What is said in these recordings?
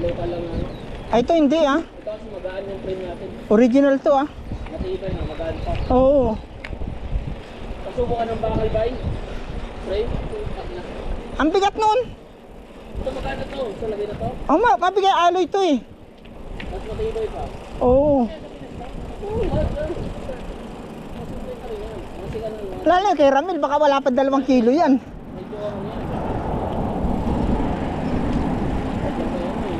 local lang ano. Ay, ito hindi ah. Ito kasi magaan yung frame natin. Original to ah. Matibay na, magaan pa. Oo. Pasubo ka ng bakal bay. Frame, tutak na. Ang bigat nun. Ito magkano to? Sa lagay na to? Oh, ma, mabigay alloy to eh. Mas matibay pa. Oo. Oo. Lalo kay Ramil, baka wala pa dalawang kilo yan. Medyo ano yan. Medyo pa yan eh.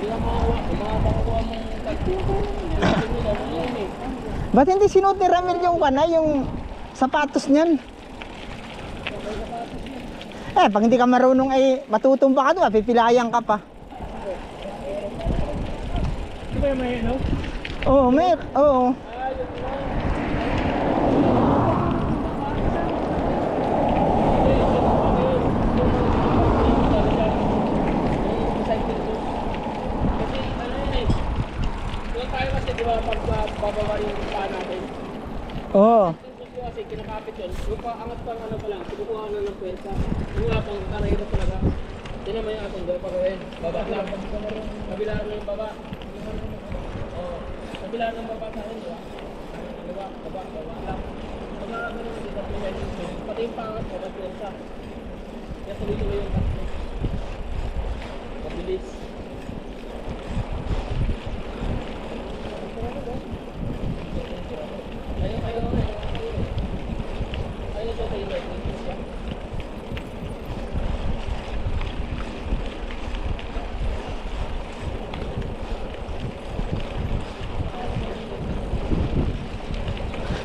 Hindi ka makawa. Makakuha mong tagtuto. Hindi nila mo yan eh. Ba't hindi sinuot ni Ramil yung kana, yung sapatos niyan? Eh, pag hindi ka marunong ay matutumba ka doon, pipilayan ka pa. Di ba yung may ano? Oo, may, oo. Bababa yung paa natin. Oo. Yung gusto kasi kinakapit yun. Yung paangat pang ano pa lang, kinukuha na ng pwersa. Yung nga pang karahirap talaga. Hindi naman yung atong gawin pa gawin. Baba lang. Kabila na yung baba. Oo. Kabila ng baba sa akin, di ba? Baba, baba, baba lang. Pag nakagano mo dito, pati yung pangat mo, may pwersa. Kaya tuloy-tuloy yung takbo. Mabilis.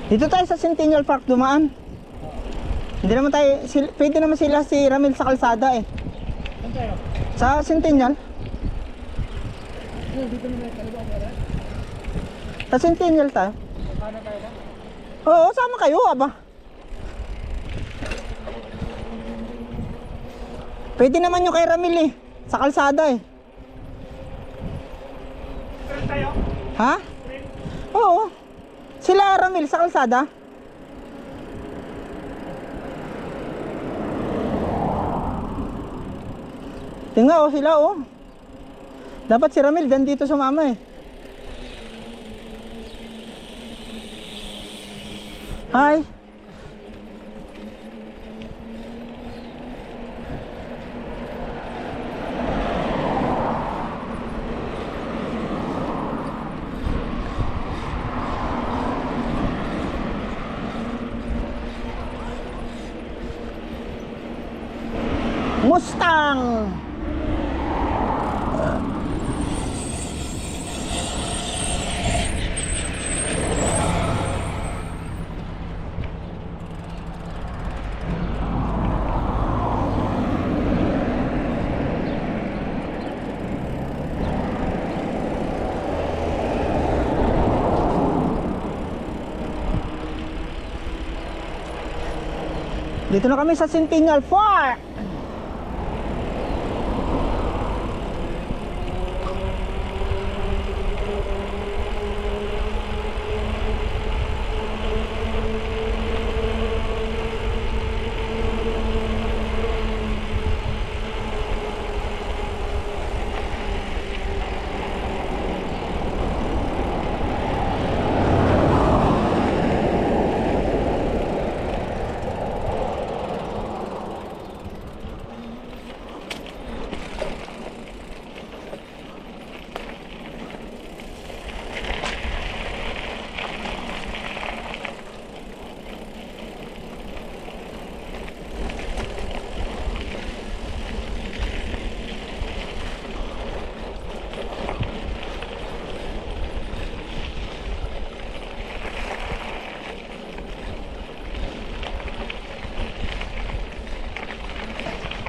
Dito tayo sa Centennial Park dumaan. Hindi naman tayo, sil, pwede naman sila si Ramil sa kalsada eh. Sa Centennial? Sa Centennial tayo. Oo, sama kayo, aba. Pwede naman yung kay Ramil eh. Sa kalsada eh. Ha? Oo. Sila Ramil sa kalsada. Tingnan oh sila oh. Dapat si Ramil dito sumama eh. Hi. Mustang. Dito na kami sa Centennial Park.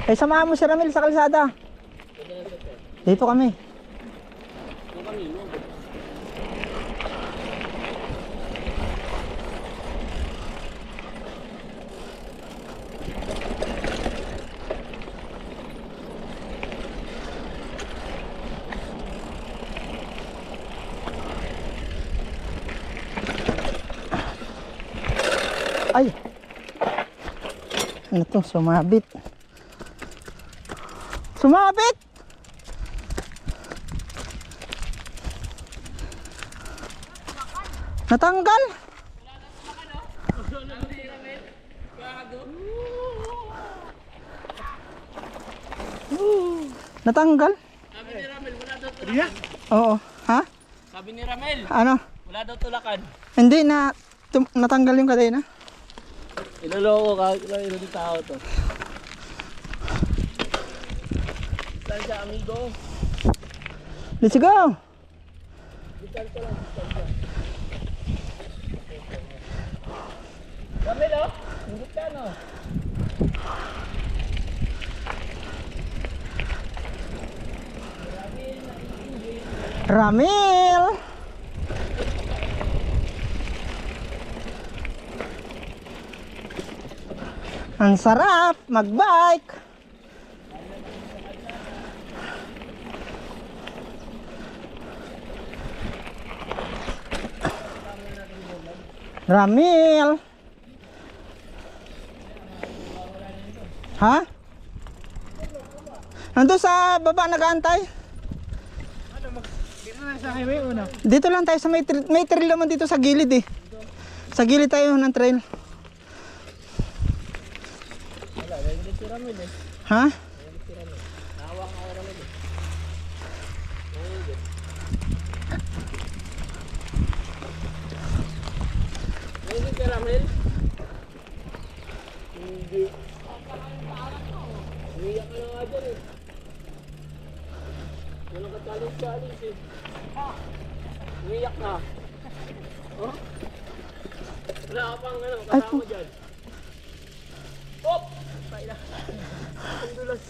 Eh, samahan mo si Ramil sa kalsada. Dito kami. Ay! Ano to? Sumabit. Sumabit! Sumabit! Natanggal? Natanggal? Sabi ni Ramel, wala daw tulakan. Oo. Ha? Sabi ni Ramel. Ano? Wala daw tulakan. Hindi na natanggal yung kadena. Iloloko ka, iloloko tao to. Saan siya, amigo? Let's go. Ramel, oh! Hingit ka, no? Ramil. Ang sarap magbike. Ramil. Ha? Nandun sa baba nag-aantay? Dito lang tayo sa may, trail- may trail naman dito sa gilid eh. Sa gilid tayo ng trail. Eh. Ha? Ramel? Hindi. Umiyak ka na nga dyan eh. Yan ang katalis-talis eh. Umiyak na. Oh? Wala ka pang ano, kasama dyan. Hop! Tayo na. Ang dulas.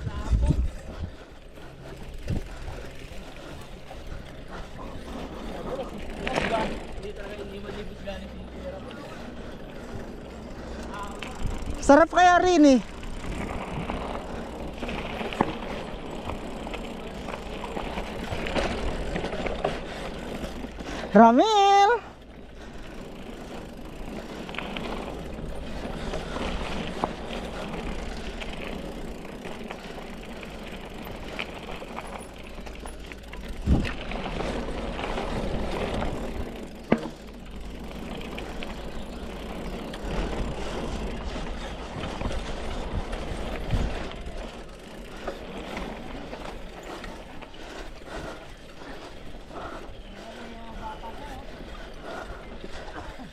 Malapot. Hindi talaga hindi malibos galing si Pera. Sarap kaya rin eh. Ramil!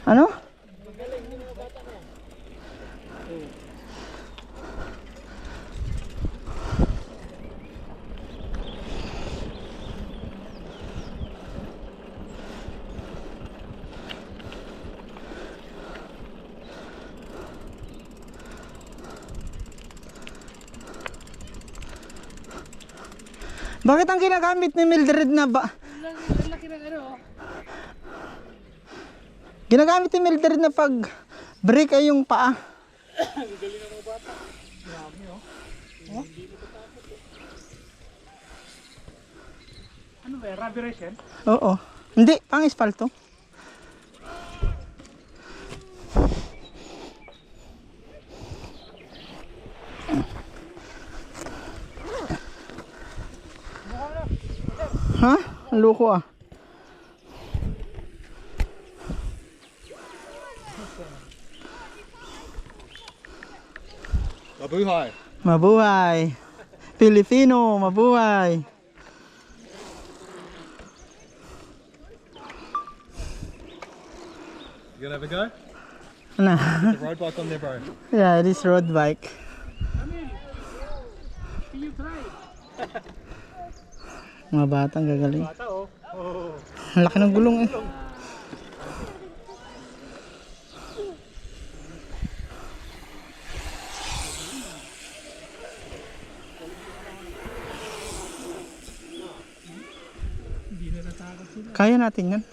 Ano? Bakit ang ginagamit ni Mildred na ba? Ang laki ng ano. Ginagamit ni Mildred na pag break ay yung paa. Ano ba, rubber race yan? Oo. Hindi, pang espalto. Ha? Ang loko ah. Mabuhay. Mabuhay. Pilipino, mabuhay. You gonna have a go? Ano? The road bike on there, bro. yeah, this road bike. Can you try? Mga batang gagaling. Oh. Oh. Ang laki ng gulong eh. Kaya natin yan.